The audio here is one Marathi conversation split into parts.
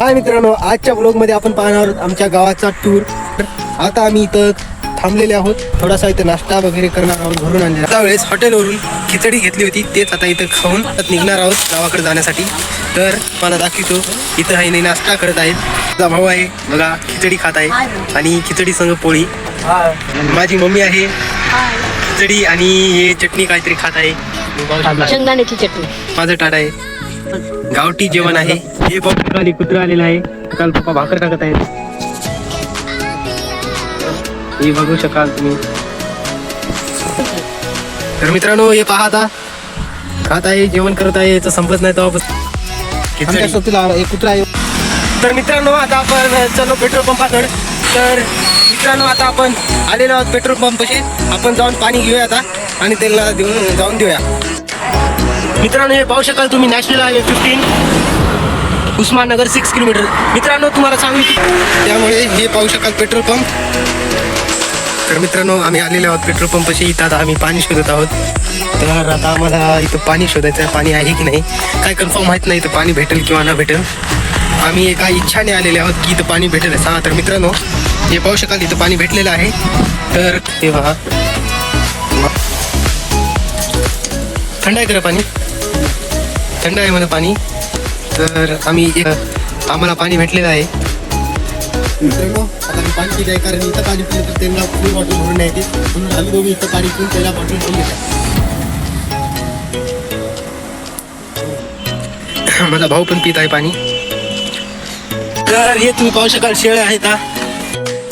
हाय मित्रांनो आजच्या ब्लॉगमध्ये आपण पाहणार आहोत आमच्या गावाचा टूर आता आम्ही इथं थांबलेले आहोत. थोडासा इथं नाश्ता वगैरे करणार आहोत घरून आणलेला. त्यावेळेस हॉटेलवरून खिचडी घेतली होती. तेच आता इथं खाऊन निघणार आहोत गावाकडे जाण्यासाठी. तर मला दाखवतो इथं आहे नाही नाश्ता करत आहेत माझा भाऊ आहे बघा खिचडी खात आहे. आणि खिचडी संग पोळी. माझी मम्मी आहे. खिचडी आणि हे चटणी काहीतरी खात आहे. शेंगदाण्याची चटणी. माझं टाटा आहे. गावठी जेवण आहे. हे बघ खाली कुत्र आलेलं आहे. काल पप्पा भाकर टाकत आहेत. हे बघू शकाल तुम्ही. तर मित्रांनो हे पहा आता. खात आहे जेवण करत आहे. याचं संपत नाही तेव्हा कुत्रा आहे. तर मित्रांनो आता आपण चलो पेट्रोल पंपाकडे तर मित्रांनो आता आपण आलेलो आहोत पेट्रोल पंपशी. आपण जाऊन पाणी घेऊया आता. आणि त्याला देऊन जाऊन देऊया. मित्रांनो हे पाहू शकाल तुम्ही national highway fifteen Usmannagar six kilometre. मित्रांनो तुम्हाला सांगू त्यामुळे हे पाहू शकाल पेट्रोल पंप. तर मित्रांनो आम्ही आलेले आहोत पेट्रोल पंपशी. इथं आता आम्ही पाणी शोधत आहोत. तर आता आम्हाला इथं पाणी शोधायचं आहे. पाणी आहे की नाही? काय कन्फर्म माहीत नाही इथं पाणी भेटेल किंवा न भेटेल. आम्ही एका इच्छाने आलेले आहोत की इथं पाणी भेटेल सांगा तर मित्रांनो हे पाहू शकाल इथं पाणी भेटलेलं आहे. तर तेव्हा थंड आहे का पाणी. थंड आहे मला पाणी. तर आम्ही आम्हाला पाणी भेटलेलं आहे. मित्रांनो आता मी पाणी पित आहे कारण इथं पाणी पिलं तर त्यांना फुल बॉटल भरून येते. म्हणून आम्ही दोघी इथं पाणी पिऊन त्याला बॉटल भरून घेतो माझा भाऊ पण पित आहे पाणी. तर हे तुम्ही पाहू शकाल शेळ्या आहेत हा.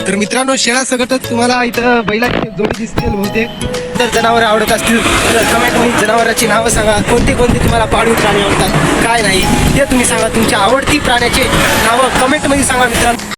तर मित्रांनो शेळा तुम्हाला इथं बैलाची जोडी दिसतील बहुतेक. जर जनावर आवडत असतील तर कमेंटमध्ये जनावराची नावं सांगा. कोणते कोणते तुम्हाला पाळीव प्राणी आवडतात काय नाही ते तुम्ही सांगा. तुमच्या आवडती प्राण्याचे नावं कमेंटमध्ये सांगा मित्रांनो.